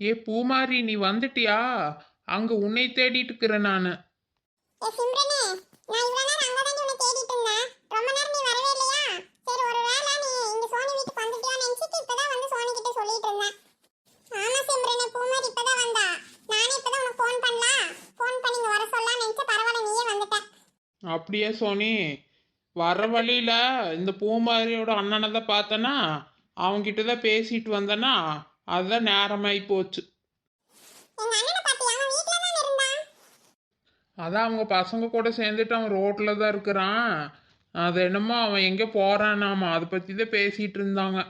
ஏ பூமாரி நீ வந்துட்டியா? அங்க உன்னை தேடிட்டு இருக்கிறேன் நான் அப்படியே சோனி? வர வழியில இந்த பூமாரியோட அண்ணனை தான் பார்த்தேன்னா அவன்கிட்ட தான் பேசிட்டு வந்தேன்னா அதுதான் நேரமாகி போச்சு. அதான் அவங்க பசங்க கூட சேர்ந்துட்டு அவன் ரோட்டில் தான் இருக்கிறான். அது என்னமோ அவன் எங்கே போகிறானாமா அதை பற்றி தான் பேசிகிட்டு இருந்தாங்க.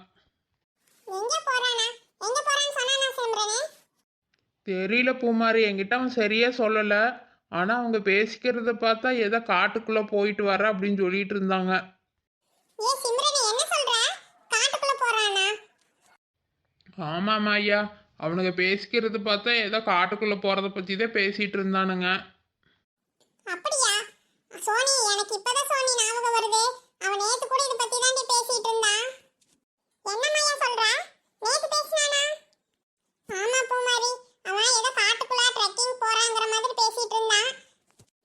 தெரியல பூமாரி. என்கிட்ட அவன் சரியாக சொல்லலை. ஆனால் அவங்க பேசிக்கிறத பார்த்தா ஏதோ காட்டுக்குள்ளே போயிட்டு வர அப்படின்னு சொல்லிட்டு இருந்தாங்க ஏ சிம்ரனே என்ன சொல்ற காட்டுக்குள்ள போறானா ஆமாம் ஐயா அவனுங்க பேசிக்கிறது பார்த்தா ஏதோ காட்டுக்குள்ளே போகிறத பற்றி தான் பேசிகிட்டு இருந்தானுங்க அப்படியா? சோனி எனக்கு இப்பதான் சோனி ஞாபகம் வருது. அவன் நேத்து கூட இது பத்தி தான் பேசிட்டு இருந்தான் என்னம்மா சொல்ற நேத்து பேசினானா ஆமா பூமாரி அவன் ஏதோ காட்டுக்குள்ள ட்ரெக்கிங் போறாங்கிற மாதிரி பேசிட்டு இருந்தான்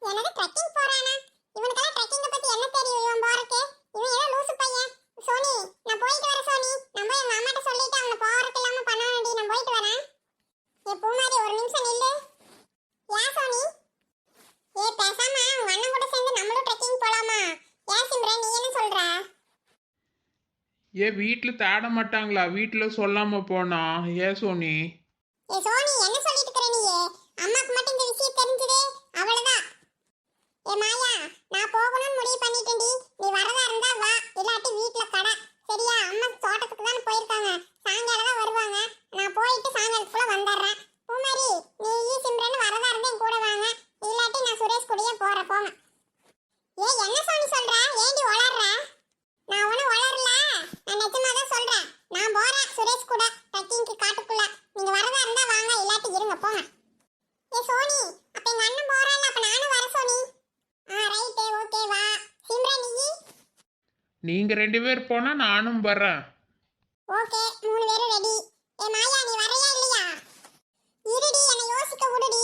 என்னது ட்ரெக்கிங் போறானா இவனுக்கெல்லாம் ட்ரெக்கிங்க பத்தி என்ன தெரியும் இவன் போறக்கு இவன் ஏதோ லூசு பையன் சோனி நான் போயிட்டு வரேன் சோனி நம்ம எங்க அம்மாட்ட சொல்லிட்டு அவனை போறக்கு இல்லாம பண்ண வேண்டி நான் போயிட்டு வரேன் ஏ பூமாரி ஒரு நிமிஷம் நில்லு ஏன் சோனி ஏ பேசாம உங்க அண்ணன் கூட சேர்ந்து நம்மளும் ட்ரெக்கிங் போலாமா ஏன் சிம்ரன் நீ என்ன சொல்ற ஏன் வீட்டில் தேட மாட்டாங்களா? வீட்டில் சொல்லாம போனா? ஏ சோனி? ஏ சோனி என்ன சொல்லிட்டு இருக்கற நீ? அம்மாக்கு மட்டும் இந்த விஷயம் தெரிஞ்சதே. அவ்வளவுதான். ஏ மாயா நான் போகணும்னு முடிவு பண்ணிட்டேன்டி. நீ வரதா இருந்தா வா. இல்லாட்டி வீட்ல கடை. சரியா? அம்மா தோட்டத்துக்கு தான் போயிருக்கா சாயங்காலம் தான் வருவாங்க நான் போயிட்டு சாயங்காலத்துக்குள்ள வந்துடுறேன் பூமாரி நீ ஈ சிம்ரன் வரதா இருந்தா என் கூட வாங்க இல்லாட்டி நான் சுரேஷ் கூடயே போறேன் போங்க ஏ என்ன சோனி சொல்ற ஏண்டி வளர்ற நான் ஒன்றும் வளரல நான் நிஜமா தான் சொல்றேன் நான் போறேன் சுரேஷ் கூட ட்ரெக்கிங்க்கு காட்டுக்குள்ள நீங்க வரதா இருந்தா வாங்க இல்லாட்டி இருங்க போங்க ஏ சோனி அப்ப எங்க அண்ணன் போறான்ல அப்ப நானும் வர சோனி ஆ ரைட் ஓகே வா சிம்ரன் நீ நீங்க ரெண்டு பேர் போனா நானும் வர்றேன். ஓகே மூணு பேரும் ரெடி ஏ மாயா நீ வரையா இல்லையா? இருடி என்ன யோசிக்க விடுடி.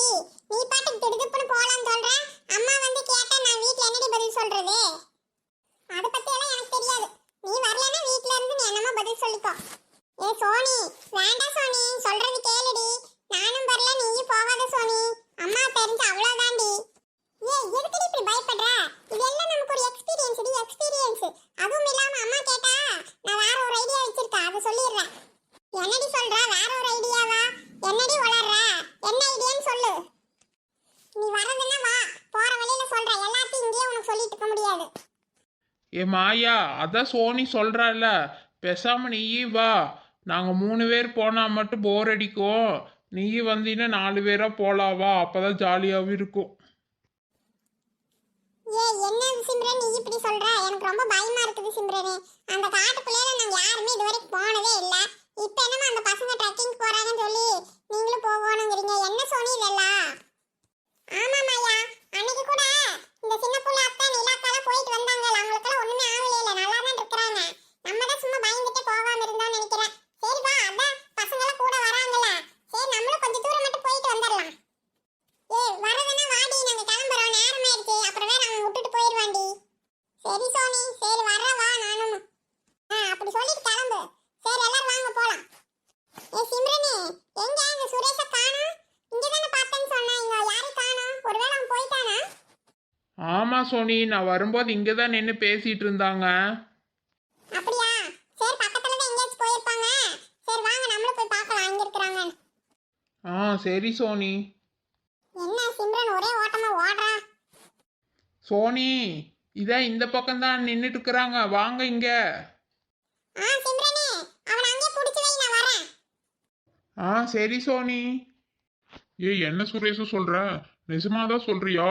நீ பாட்டுக்கு திடுதுப்புன்னு போலாம் சொல்ற. அம்மா வந்து கேட்டா நான் வீட்ல என்னடி பதில் சொல்றது? அத பத்தி எல்லாம் எனக்கு தெரியாது. நீ வரலனா வீட்ல இருந்து நீ என்னமா பதில் சொல்லிக்கோ. ஏ சோனி வேண்டாம் சோனி சொல்றது கேளுடி நானும் வரல நீயும் போகாத சோனி அம்மா தெரிஞ்ச அவ்வளவுதான்டி ஏ எதுக்குடி இப்படி பயப்படுற இதெல்லாம் நமக்கு ஒரு எக்ஸ்பீரியன்ஸ் டி எக்ஸ்பீரியன்ஸ் அதுவும் இல்லாம அம்மா கேட்டா நான் வேற ஒரு ஐடியா வச்சிருக்கேன் அதை சொல்லிடுறேன் என்னடி சொல்ற வேற ஒரு ஐடியாவா என்னடி வளர்ற என்ன ஐடியான்னு சொல்லு நீ வரதுன்னா வா போற வழியில சொல்ற எல்லாத்தையும் இங்கேயே உனக்கு சொல்லிட்டு இருக்க முடியாது ஏ மாயா அதான் சோனி சொல்கிறாள்ல பேசாமல் நீயும் வா. நாங்கள் மூணு பேர் போனால் மட்டும் போர் அடிக்கும். நீயும் வந்தீங்கன்னா நாலு பேராக போலாம் வா. அப்போ தான் ஜாலியாகவும் இருக்கும். ஏ என்ன சிம்ரன் நீ இப்படி சொல்ற? எனக்கு ரொம்ப பயமா இருக்குது சிம்ரனே. அந்த காட்டுக்குள்ளே நாங்க யாருமே இது வரைக்கும் போனதே இல்ல இப்ப என்னமா அந்த பசங்க ட்ரெக்கிங் போறாங்கன்னு சொல்லி நீங்களும் போகணுங்கிறீங்க என்ன சோனி இதெல்லாம் ஆமா மாயா அன்னைக்கு கூட இந்த சின்ன புள்ள அக்கா நிலாக்கால போயிட்டு வந்தாங்கல்ல அவங்களுக்கெல்லாம் ஒண்ணுமே ஆகவே இல்ல நல்லா தான் இருக்கிறாங்க நம்ம தான் சும்மா பயந்துட்டு போகாம இருந்தோம்னு நினைக்கிறேன் சரி வா அதான் பசங்க எல்லாம் கூட வராங்கல்ல சரி நம்மளும் கொஞ்சம் தூரம் மட்டும் போயிட்டு வந்துடலாம் ஏய் வரதுன்னா வாடி நாங்க கிளம்புறோம் நேரம் ஆயிடுச்சு அப்புறம் வேற அவன் விட்டுட்டு போயிடுவாண்டி சரி சோனி சரி வர்ற வா நானும். ஆ அப்படி சொல்லிட்டு கிளம்பு. சரி எல்லாரும் வாங்க போலாம். ஏய் சிம்ரனே எங்க இந்த சுரேஷ காணோம்? இங்க தானே பார்த்தேன்னு சொன்னா இங்க யாரும் காணோம்? ஒருவேளை அவன் போயிட்டானா? ஆமாம் சோனி நான் வரும்போது இங்கே தான் நின்று பேசிகிட்டு இருந்தாங்க. அப்படியா? சரி பக்கத்துல தான் எங்கேயாச்சும் போயிருப்பாங்க. சரி வாங்க நம்மளும் போய் பார்க்கலாம் எங்க இருக்கிறாங்க ஆ சரி சோனி. என்ன சிம்ரன் ஒரே ஓட்டமா ஓடுறா சோனி இதான் இந்த பக்கம் தான் நின்றுட்டு இருக்கிறாங்க வாங்க இங்கே. ஆ சரி சோனி. ஏய் என்ன சுரேஷ் சொல்ற? நிஜமா தான் சொல்றியா?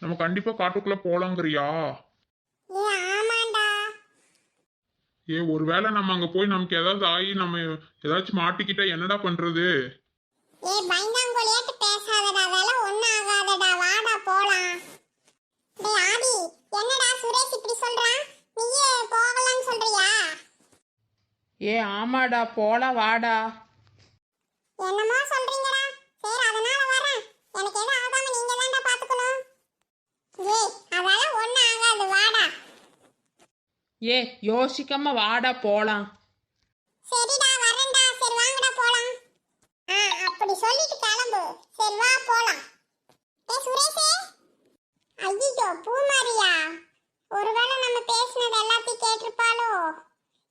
நம்ம கண்டிப்பா காட்டுக்குள்ள போலாங்கிறியா? ஏ ஏ ஒருவேளை நம்ம அங்க போய் நமக்கு ஏதாவது ஆகி நம்ம ஏதாச்சும் மாட்டிக்கிட்டா என்னடா பண்றது? ஏய் என்னடா சுரேஷ் இப்படி சொல்றான் நீயே போகலாம்னு சொல்றியா? ஏ ஆமாடா போலாம் வாடா. என்னமோ சொல்றீங்கடா. சரி அதனால வரேன் எனக்கு எதுவும் ஆகாம நீங்க தான்டா பாத்துக்கணும். ஏய் அதெல்லாம் ஒண்ணும் ஆகாது. வாடா. ஏ யோசிக்காம வாடா போலாம். சரிடா வரேன்டா சரி வாங்கடா போலாம். ஆ அப்படி சொல்லிட்டு கிளம்பு. சரி வா போலாம். ஏ சுரேஷே. ஐயோ பூமாரியா. ஒருவேளை நம்ம பேசினது எல்லாத்தையும் கேட்டிருப்பாளோ?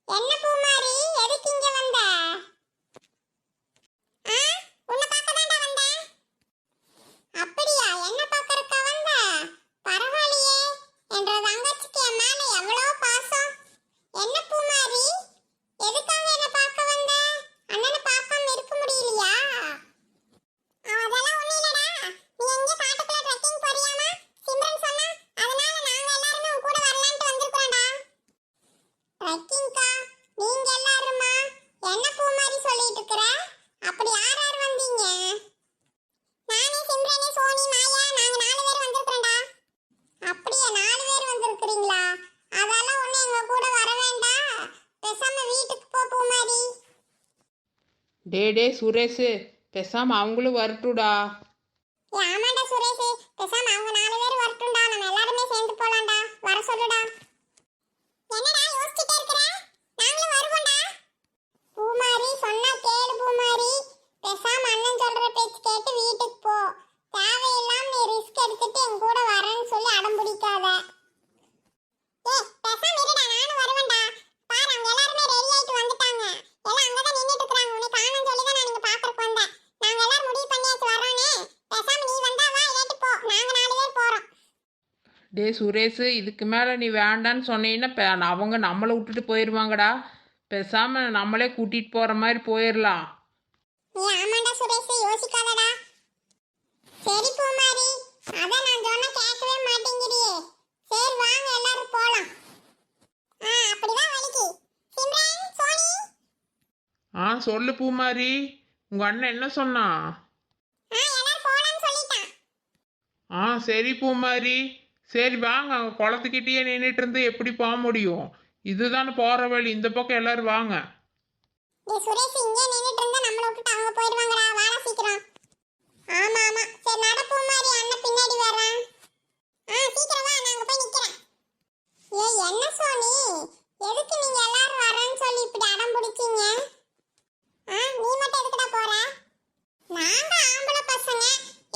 என்ன பூமாரி எதுக்கு இங்க வந்த ஆ உன்னை பார்க்க தான்டா வந்தேன் அப்படியா என்ன பார்க்கறக்கா வந்த பரவாயில்லையே என்ற தங்கச்சிக்கு என் மேல எவ்வளோ பாசம் என்ன பூமாரி எதுக்காக என்ன பார்க்க வந்த அண்ணனை பார்க்காம இருக்க முடியலையா அதெல்லாம் ஒண்ணும் இல்லடா நீ எங்க காட்டுக்குள்ள ட்ரெக்கிங் போறியாமா சிம்ரன் சொன்னா அதனால நாங்க எல்லாருமே உன் கூட வரலாம்னு வந்திருக்கோம்டா ட்ரெக்கிங்கா நீங்க எல்லாருமா என்ன பூ மாதிரி சொல்லிட்டு இருக்கற அப்படி யார் யார் வந்தீங்க நானே சிம்ரனே சோனி மாயா நாங்க நாலு பேர் வந்திருக்கோம்டா அப்படியே நாலு பேர் வந்திருக்கிறீங்களா அதெல்லாம் ஒண்ணு எங்க கூட வர வேண்டாம். பேசாம வீட்டுக்கு போ பூமாரி. டே டே சுரேஷு. பேசாம அவங்களும் வரட்டுடா ஏ ஆமாண்டா சுரேஷ். பேசாம அவங்க நாலு பேர் வரட்டும்டா. நம்ம எல்லாருமே சேர்ந்து போலாம்டா. வர சொல்லுடா. என்னடா யோசிச்சுட்டே இருக்கற? நாங்களும் வருவோம்டா. பூமாரி சொன்னா கேளு பூமாரி பேசாம அண்ணன் சொல்ற பேச்சு கேட்டு வீட்டுக்கு போ தேவையில்லாம நீ ரிஸ்க் எடுத்துட்டு என் கூட வரேன்னு சொல்லி அடம் பிடிக்காத ஏய் பேசாம இருடா நானும் வருவேன்டா பாரு அவங்க எல்லாருமே ரெடி ஆயிட்டு வந்துட்டாங்க எல்லாம் அங்கதான் நின்னுட்டு இருக்காங்க உன்னை காணோம்னு சொல்லி தான் நான் இங்க பாக்குறதுக்கு வந்தேன் நாங்க எல்லாரும் முடிவு பண்ணியாச்சு வரோனே பேசாம நீ வந்தா வா இல்லாட்டி போ நாங்க நாலு பேர் போறோம் டே சுரேஷு இதுக்கு மேலே நீ வேண்டான்னு சொன்னீங்கன்னா அவங்க நம்மளை விட்டுட்டு போயிடுவாங்கடா பேசாம நம்மளே கூட்டிகிட்டு போகிற மாதிரி போயிடலாம் நீ ஆமாண்டா சுரேஷ் யோசிக்காதடா. சரி பூமாரி அதான் நான் சொன்ன கேட்கவே மாட்டேங்கிறியே. சரி வாங்க எல்லாரும் போலாம். ஆ அப்படிதான் வலிக்கு. சிம்ரன் சோனி. ஆ சொல்லு பூமாரி உங்க அண்ணன் என்ன சொன்னான் ஆ எல்லாரும் போலாம்னு சொல்லிட்டான். ஆ சரி பூமாரி. சரி வாங்க அங்கே குளத்துக்கிட்டேயே நின்றுட்டு இருந்து எப்படி போக முடியும்? இதுதானே போகிற வழி. இந்த பக்கம் எல்லாரும் வாங்க. நீ சுரேஷ் இங்கே நின்னுட்டு இருந்தா நம்மள விட்டுட்டு அவங்க போயிடுவாங்கடா. வாடா சீக்கிரம். ஆமா ஆமா. சரி நட பூமாரி அண்ணன் பின்னாடி வர்றேன் ஆ சீக்கிரம் வா. நான் அங்க போய் நிக்கிறேன். ஏய் என்ன சோனி? எதுக்கு நீங்க எல்லாரும் வரேன்னு சொல்லி இப்படி அடம் பிடிச்சீங்க? ஆ நீ மட்டும் எதுக்குடா போற? நாங்க ஆம்பளை பசங்க.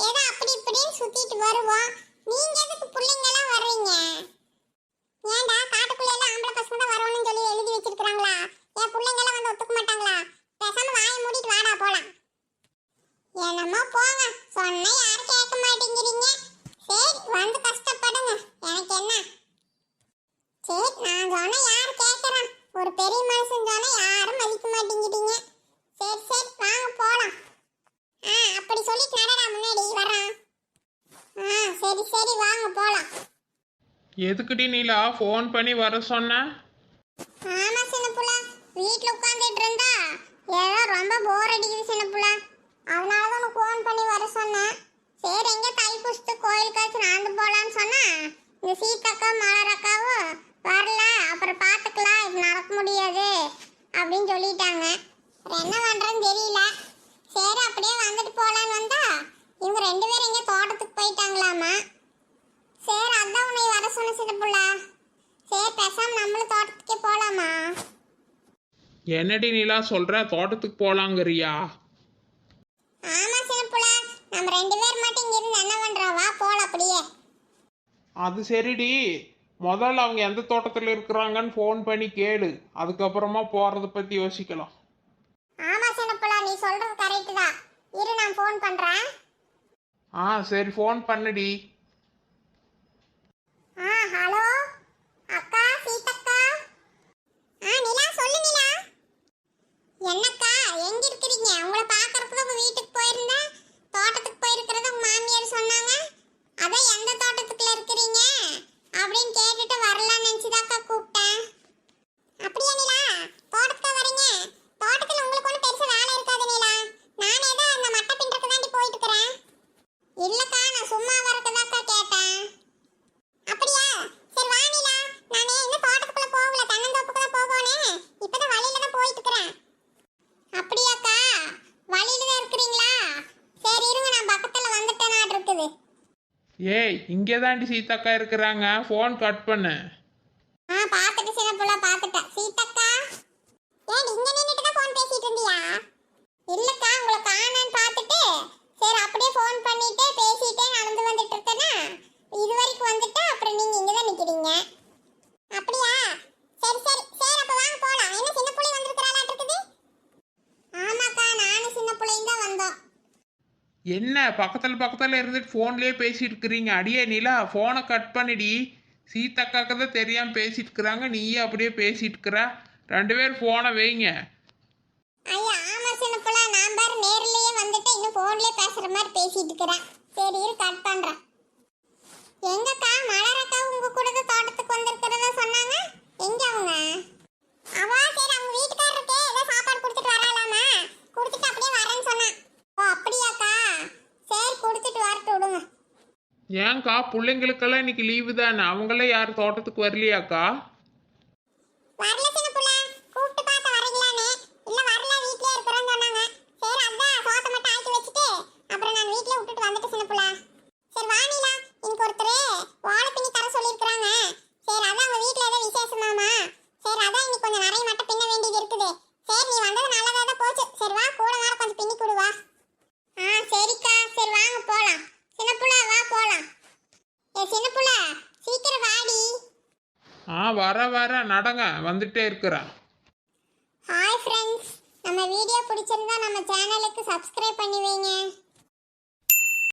ஏதோ அப்படி இப்படின்னு சுத்திட்டு வருவோம். நீங்க எதுக்கு புள்ளைங்க எல்லாம் வர்றீங்க? ஏன்டா காட்டுக்குள்ள எல்லாம் ஆம்பளை பசங்க தான் வரணும்னு சொல்லி எழுதி வச்சிருக்காங்களா என் புள்ளைங்க எல்லாம் வந்து ஒத்துக்க மாட்டாங்களா? பேசாம வாயை மூடிட்டு வாடா போலாம். என்னமோ போங்க. சொன்னா யாரும் கேட்க மாட்டேங்கிறீங்க. சரி வந்து கஷ்டப்படுங்க. எனக்கு என்ன? சரி நான் சொன்னா யார் கேட்கறான் ஒரு பெரிய மனுஷன் சொன்னா யாரும் மதிக்க மாட்டேங்கிறீங்க. சரி சரி வாங்க போலாம். ஆ அப்படி சொல்லிட்டு நடடா முன்னாடி வர்றான். ஆ சரி சரி வாங்க போலாம். எதுக்குடி நீலா ஃபோன் பண்ணி வர சொன்ன? ஆமா சின்ன புள்ள வீட்ல உட்கார்ந்துட்டு இருந்தா ஏதோ ரொம்ப போர் அடிக்குது சின்ன புள்ள அதனால தான் உனக்கு ஃபோன் பண்ணி வர சொன்னேன். சரி எங்க தைப்பூசத்து கோயிலுக்காச்சும் நடந்து போலான்னு சொன்னா? இந்த சீத்தக்கா மலரக்காவும் வரல அப்புறம் பார்த்துக்கலாம் இது நடக்க முடியாது அப்படின்னு சொல்லிட்டாங்க. அப்புறம் என்ன பண்றேன்னு தெரியல. சரி அப்படியே வந்துட்டு போலான்னு வந்தா இவங்க ரெண்டு பேரும் எங்க தோட்டத்துக்கு போயிட்டாங்களாமா சரி அதான் உன்னை வர சொன்ன சின்ன புள்ள. சரி பேசாம நம்மளும் தோட்டத்துக்கே போலாமா? என்னடி நீலா சொல்ற? தோட்டத்துக்கு போலாங்கறியா? ஆமா சின்னப்புல நம்ம ரெண்டு பேர் மட்டும் இங்க இருந்து என்ன பண்றோம் வா போலாம் அப்படியே. அது சரிடி. முதல்ல அவங்க எந்த தோட்டத்தில் இருக்கிறாங்கன்னு ஃபோன் பண்ணி கேளு. அதுக்கப்புறமா போகிறத பற்றி யோசிக்கலாம். ஆமா சின்னப்புல நீ சொல்றது கரெக்ட் தான். இரு நான் ஃபோன் பண்றேன். ஆ சரி ஃபோன் பண்ணுடி. ஆ ஹலோ? அக்கா சீதக்கா? ஆ நிலா சொல்லு நிலா. என்னக்கா எங்க இருக்கிறீங்க? உங்களை பார்க்கறதுக்கு உங்க வீட்டுக்கு போயிருந்தேன் தோட்டத்துக்கு போயிருக்கிறது உங்க மாமியார் சொன்னாங்க அதான் எந்த தோட்டத்துக்குள்ள இருக்கிறீங்க அப்படின்னு கேட்டுட்டு வரலாம்னு நினைச்சுதாக்கா கூப்பிட்டேன் அப்படியா நிலா தோட்டத்துக்கு வரீங்க தோட்டத்துல உங்களுக்கு ஒன்றும் பெருசா வேலை இருக்காது நிலா நானே தான் அந்த மட்டை பின்றக்கு தாண்டி போயிட்டு இருக்கிறேன் இல்லக்கா நான் சும்மா வரக்குதாக்கா கேட்டேன் அப்படியா சரி வாணிலா நானே இன்னும் தோட்டத்துக்குள்ள போகல தென்னந்தோப்புக்கு தான் போகணும் ஏய் இங்கே தாண்டி சீதாக்கா இருக்கிறாங்க. ஃபோன் கட் பண்ணு ஆ பார்த்துட்டு சின்ன புள்ள பார்த்துட்டேன் சீதக்கா ஏன் இங்க நின்னுட்டு தான் ஃபோன் பேசிட்டு இருந்தியா இல்லக்கா உங்களை காணான்னு பார்த்துட்டு சரி அப்படியே ஃபோன் பண்ணிட்டு பேசிட்டே நடந்து வந்துட்டு இருக்கேனா இது வரைக்கும் வந்துட்டு அப்புறம் நீங்க இங்க தான் நிக்கிறீங்க அப்படியா சரி சரி சரி அப்ப வாங்க போலாம் என்ன சின்ன புள்ளை வந்திருக்கறாளாட்டு இருக்குது ஆமாக்கா நானும் சின்ன புள்ளையும் தான் வந்தோம் என்ன பக்கத்தில் பக்கத்தில் இருந்துட்டு ஃபோன்லேயே பேசிட்டு இருக்கிறீங்க அடியே நிலா ஃபோனை கட் பண்ணிடி. சீதாக்காக்கு தான் தெரியாமல் பேசிட்டு இருக்கிறாங்க நீயே அப்படியே பேசிட்டு இருக்கிற ரெண்டு பேர் ஃபோனை வைங்க. ஐயா ஆமா சின்ன புள்ள. நான் பாரு நேர்லயே வந்துட்டு இன்னும் போன்லயே பேசுற மாதிரி பேசிட்டு இருக்கிறேன் சரி இரு கட் பண்றேன். எங்கக்கா மலரக்கா உங்க கூட தான் தோட்டத்துக்கு வந்திருக்கிறதா சொன்னாங்க? எங்க அவங்க? அவா சரி அவங்க வீட்டுக்காரருக்கு ஏதோ சாப்பாடு கொடுத்துட்டு வரலாமா கொடுத்துட்டு அப்படியே வரேன்னு சொன்னான். அப்படியாக்கா? சரி கொடுத்துட்டு வரட்டு விடுங்க. ஏன்க்கா பிள்ளைங்களுக்கெல்லாம் இன்னைக்கு லீவு தானே? அவங்களாம் யார் தோட்டத்துக்கு வரலையாக்கா? வரல சின்ன புள்ள கூப்பிட்டு பார்த்த வரீங்களான்னு இல்ல வரல வீட்லயே இருக்கிறோம்னு சொன்னாங்க சரி அதான் சோத்தை மட்டும் ஆக்கி வச்சுட்டு அப்புறம் நான் வீட்லயே விட்டுட்டு வந்துட்டு சின்ன புள்ள சரி வாணிலா இன்னைக்கு ஒருத்தர் வாழை பின்னி தர சொல்லியிருக்கிறாங்க சரி அதான் அவங்க வீட்ல ஏதோ விசேஷமாமா சரி அதான் இன்னைக்கு கொஞ்சம் நிறைய மட்டும் பின்ன வேண்டியது இருக்குது சரி நீ வந்தது நல்லதா தான் போச்சு சரி வா கூட நேரம் கொஞ்சம் பின்னி கொடுவா ஆ சரிக்கா சரி வாங்க போலாம் சின்ன புள்ள வா போலாம் ஏ சின்ன புள்ள சீக்கிரம் வாடி வரேன் வர நடங்க வந்துட்டே இருக்கிறேன். ஹாய் ஃப்ரெண்ட்ஸ் நம்ம வீடியோ பிடிச்சிருந்தா நம்ம சேனலுக்கு சப்ஸ்கிரைப் பண்ணி வைங்க.